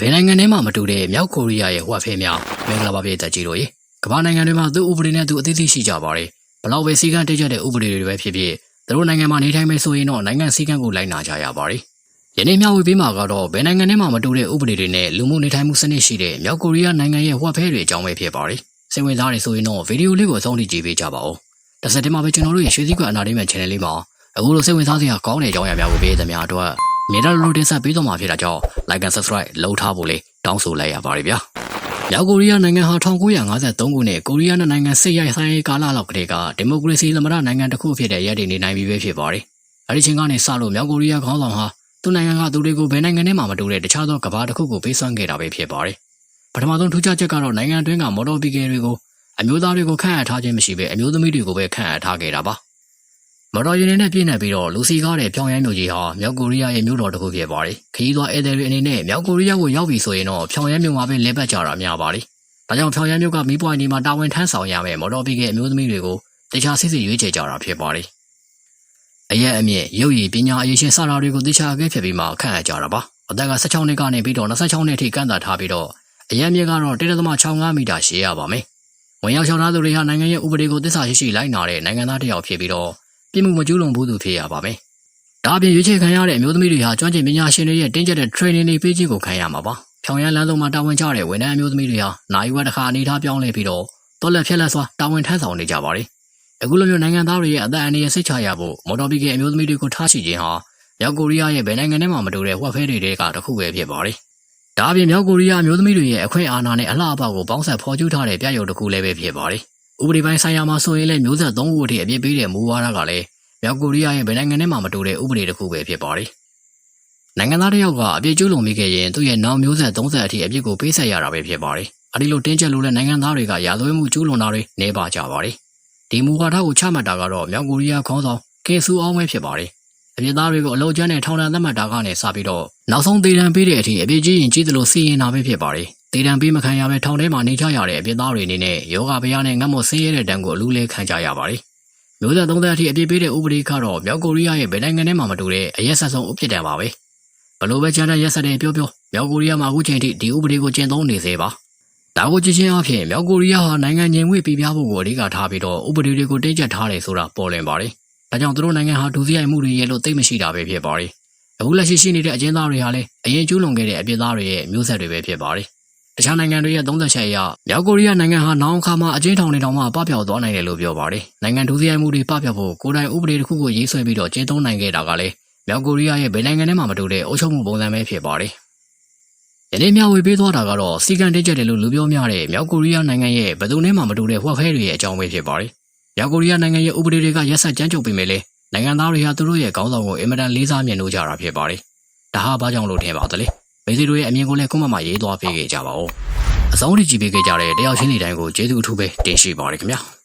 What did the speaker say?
ဘယ်နိုင်ငံထဲမှာမတူတဲ့မြောက်ကိုရီးယားရဲ့ဟွက်ဖဲများမင်္ဂလာပါပြည်သက်ကြီးတို့ရေကမ္ဘာနိုင်ငံတွေမှာသူ့ဥပဒေနဲ့သူအသေးသေးရှိကြပါတယ်ဘလောက်ပဲစည်းကမ်းတိကျတဲ့ဥပဒေတွေပဲဖြစ်ဖြစ်သူတို့နိုင်ငံမှာနေထိုင်မယ်ဆိုရင်တော့နိုင်ငံစည်းကမ်းကိုလိုက်နာကြရပါတယ်ယနေ့မျှဝေပေးမှာကတော့ဘယ်နိုင်ငံထဲမှာမတူတဲ့ဥပဒေတွေနဲ့လူမှုနေထိုင်မှုစနစ်ရှိတဲ့မြောက်ကိုရီးယားနိုင်ငံရဲ့ဟွက်ဖဲတွေအကြောင်းပဲဖြစ်ပါတယ်စိတ်ဝင်စားနေဆိုရင်တော့ဗီဒီယိုလေးကိုအဆုံးထိကြည့်ပေးကြပါဦးတစ်ဆက်တည်းမှာပဲကျွန်တော်တို့ရဲ့ရွှေစည်းကွက်အနာဒိမန် channel လေးမှာအခုလိုစိတ်ဝင်စားစရာကောင်းတဲ့အကြောင်းအရာများကိုပေးသမျှအတွက် မြေတာလိုတင်ဆက်ပေးတော့မှာဖြစ်တာကြောင့် like and subscribe လုပ်ထားဖို့လေးတောင်းဆိုလိုက်ရပါတယ်ဗျာ။မြောက်ကိုရီးယားနိုင်ငံဟာ1953ခုနှစ်ကိုရီးယားနိုင်ငံစစ်ရိုက်ဆိုင်ရေးကာလလောက်ကတည်းကဒီမိုကရေစီသမ္မတနိုင်ငံတစ်ခုဖြစ်တဲ့ရည်တည်နေနိုင်ပြီပဲဖြစ်ပါတယ်။အဲဒီချိန်ကနေစလို့မြောက်ကိုရီးယားခေါင်းဆောင်ဟာသူ့နိုင်ငံကသူတွေကိုဘယ်နိုင်ငံနဲ့မှမတူတဲ့တခြားသောကမ္ဘာတစ်ခုကိုပေးစွမ်းခဲ့တာပဲဖြစ်ပါတယ်။ပထမဆုံးထူးခြားချက်ကတော့နိုင်ငံတွင်းကမော်တော်ဘီကယ်တွေကိုအမျိုးသားတွေကိုခန့်အပ်ထားခြင်းမရှိဘဲအမျိုးသမီးတွေကိုပဲခန့်အပ်ထားခဲ့တာပါ။ မော်တော်ယာဉ်တွေနဲ့ပြည့်နေပြီးတော့လူစီကားတဲ့ပြောင်းရိုင်းမျိုးကြီးဟာမြောက်ကိုရီးယားရဲ့မြို့တော်တစ်ခုဖြစ်ပါတယ်။ခရီးသွားဧည့်သည်တွေအနေနဲ့မြောက်ကိုရီးယားကိုရောက်ပြီဆိုရင်တော့ဖြောင်းရိုင်းမြို့မှာပဲလဲပတ်ကြတာများပါတယ်။ဒါကြောင့်ဖြောင်းရိုင်းမြို့ကမီးပွိုင်းဒီမှာတာဝန်ထမ်းဆောင်ရမယ့်မော်တော်ဘီကအမျိုးသမီးတွေကိုတခြားစစ်စစ်ရွေးချယ်ကြတာဖြစ်ပါတယ်။အရက်အမြင့်ရုပ်ရည်ပညာအရေးရှင်စတာတွေကိုတခြားအကဲဖြတ်ပြီးမှခန့်အပ်ကြတာပါ။အသက်က16နှစ်ကနေပြီးတော့26နှစ်ထိကန့်တာထားပြီးတော့အရက်မြင့်ကတော့1.65မီတာရှည်ရပါမယ်။ဝင်ရောက်လျှောက်ထားသူတွေဟာနိုင်ငံရဲ့ဥပဒေကိုသစ္စာရှိရှိလိုက်နာတဲ့နိုင်ငံသားတစ်ယောက်ဖြစ်ပြီးတော့ ပြစ်မှုမကျူးလွန်ဘူးသူဖြစ်ရပါမယ်။ဒါအပြင်ရွေးချယ်ခံရတဲ့အမျိုးသမီးတွေဟာကျွမ်းကျင်ပညာရှင်တွေရဲ့တင်းကျပ်တဲ့ training တွေပေးခြင်းကိုခံရမှာပါ။ဖြောင်ရမ်းလမ်းဆုံးမှာတာဝန်ကျတဲ့ဝန်ထမ်းအမျိုးသမီးတွေဟာနိုင်ဝက်တစ်ခါအနေထားပြောင်းလဲပြီးတော့တော်လက်ဖြက်လက်စွာတာဝန်ထမ်းဆောင်နေကြပါတယ်။အခုလိုမျိုးနိုင်ငံသားတွေရဲ့အသက်အန္တရာယ်စိတ်ချရဖို့မော်တော်ဘီကအမျိုးသမီးတွေကိုထားရှိခြင်းဟာမြောက်ကိုရီးယားရဲ့ဘယ်နိုင်ငံနဲ့မှမတူတဲ့ဝက်ဖဲတွေကတစ်ခုပဲဖြစ်ပါတယ်။ဒါအပြင်မြောက်ကိုရီးယားအမျိုးသမီးတွေရဲ့အခွင့်အာဏာနဲ့အလှအပကိုပေါင်းစပ်ဖော်ကျူးထားတဲ့ပြရုပ်တစ်ခုလည်းပဲဖြစ်ပါတယ်။ ဥပဒေပိုင်းဆိုင်ရာမှာဆိုရင်လည်းမျိုးဆက်၃ခုအထိအပြစ်ပေးတဲ့မူဝါဒကလည်းမြောက်ကိုရီးယားရဲ့ဗနိုင်ငံနဲ့မှမတူတဲ့ဥပဒေတစ်ခုပဲဖြစ်ပါတယ်။နိုင်ငံသားတစ်ယောက်ကအပြစ်ကျူးလွန်မိခဲ့ရင်သူ့ရဲ့နောက်မျိုးဆက်30အထိအပြစ်ကိုပေးဆက်ရတာပဲဖြစ်ပါတယ်။အဲဒီလိုတင်းကျပ်လို့တဲ့နိုင်ငံသားတွေကရာဇဝတ်မှုကျူးလွန်တာတွေနေပါကြပါတယ်။ဒီမူဝါဒကိုချမှတ်တာကတော့မြောက်ကိုရီးယားခေါင်းဆောင်ကင်ဆူအောင်ပဲဖြစ်ပါတယ်။အပြစ်သားတွေကိုအလုံကျန်းနဲ့ထောင်ဒဏ်သတ်မှတ်တာကနေစပြီးတော့နောက်ဆုံးဒေတံပေးတဲ့အထိအပြစ်ကြီးရင်ကြီးသလိုစီရင်တာပဲဖြစ်ပါတယ်။ ဒေတံပေးမခံရဘဲထောင်ထဲမှာနေကြရတဲ့အပြစ်သားတွေအနေနဲ့ယောဂဗျာနဲ့ငတ်မွတ်ဆင်းရဲတဲ့တံကိုအလူးလဲခံကြရပါတယ်။မျိုးဆက်သုံးသက်အထိအပြစ်ပေးတဲ့ဥပဒေကတော့မြောက်ကိုရီးယားရဲ့ဗီနိုင်ငံထဲမှာမတူတဲ့အရက်ဆက်ဆုံးအဖြစ်တံပါပဲ။ဘလို့ပဲချမ်းတဲ့ရက်ဆက်တဲ့ပြောပြောမြောက်ကိုရီးယားမှာအခုချိန်ထိဒီဥပဒေကိုကျင့်သုံးနေသေးပါ။ဒါကိုကြည့်ချင်းအဖြစ်မြောက်ကိုရီးယားဟာနိုင်ငံငြိမ်ဝှေ့ပြပြဖို့ကိုအဓိကထားပြီးတော့ဥပဒေတွေကိုတင်းကျပ်ထားတယ်ဆိုတာပေါ်လွင်ပါတယ်။ဒါကြောင့်သူတို့နိုင်ငံဟာဒုစရိုက်မှုတွေရဲ့လို့သိမရှိတာပဲဖြစ်ပါတယ်။အခုလက်ရှိရှိနေတဲ့အကျဉ်းသားတွေဟာလည်းအရင်ကျူးလွန်ခဲ့တဲ့အပြစ်သားတွေရဲ့မျိုးဆက်တွေပဲဖြစ်ပါတယ်။ တခြားနိုင်ငံတွေရဲ့သုံးသက်ချက်အရမြောက်ကိုရီးယားနိုင်ငံဟာနောင်အခါမှာအကျဉ်းထောင်တွေတောင်မှပပျောက်သွားနိုင်တယ်လို့ပြောပါတယ်။နိုင်ငံဒုစရိုက်မှုတွေပပျောက်ဖို့ကိုယ်တိုင်ဥပဒေတစ်ခုကိုရေးဆွဲပြီးတော့ကျင်းသုံးနိုင်ခဲ့တာကလည်းမြောက်ကိုရီးယားရဲ့ဗီနိုင်ငံထဲမှာမတူတဲ့အုပ်ချုပ်မှုပုံစံပဲဖြစ်ပါတယ်။ယနေ့မျှဝေပေးသွားတာကတော့စီကန်တင်းကျပ်တယ်လို့လူပြောများတဲ့မြောက်ကိုရီးယားနိုင်ငံရဲ့ဘယ်သူနဲ့မှမတူတဲ့ဟွက်ဖဲတွေရဲ့အကြောင်းပဲဖြစ်ပါတယ်။မြောက်ကိုရီးယားနိုင်ငံရဲ့ဥပဒေတွေကရက်ဆက်ကြမ်းကြုတ်ပေမဲ့လည်းနိုင်ငံသားတွေဟာသူတို့ရဲ့ခေါင်းဆောင်ကိုအင်မတန်လေးစားမြင်လို့ကြတာဖြစ်ပါတယ်။ဒါဟာဘာကြောင့်လို့ထင်ပါသလဲ။ မိတ်ဆွေတို့ရဲ့အမြင်ကိုလည်းကွန်မန့်မှာရေးသွားပေးခဲ့ကြပါဦး။အဆုံးထိကြည့်ပေးခဲ့ကြတဲ့တယောက်ချင်းစီတိုင်းကိုကျေးဇူးအထူးပဲတင်ရှိပါတယ်ခင်ဗျာ။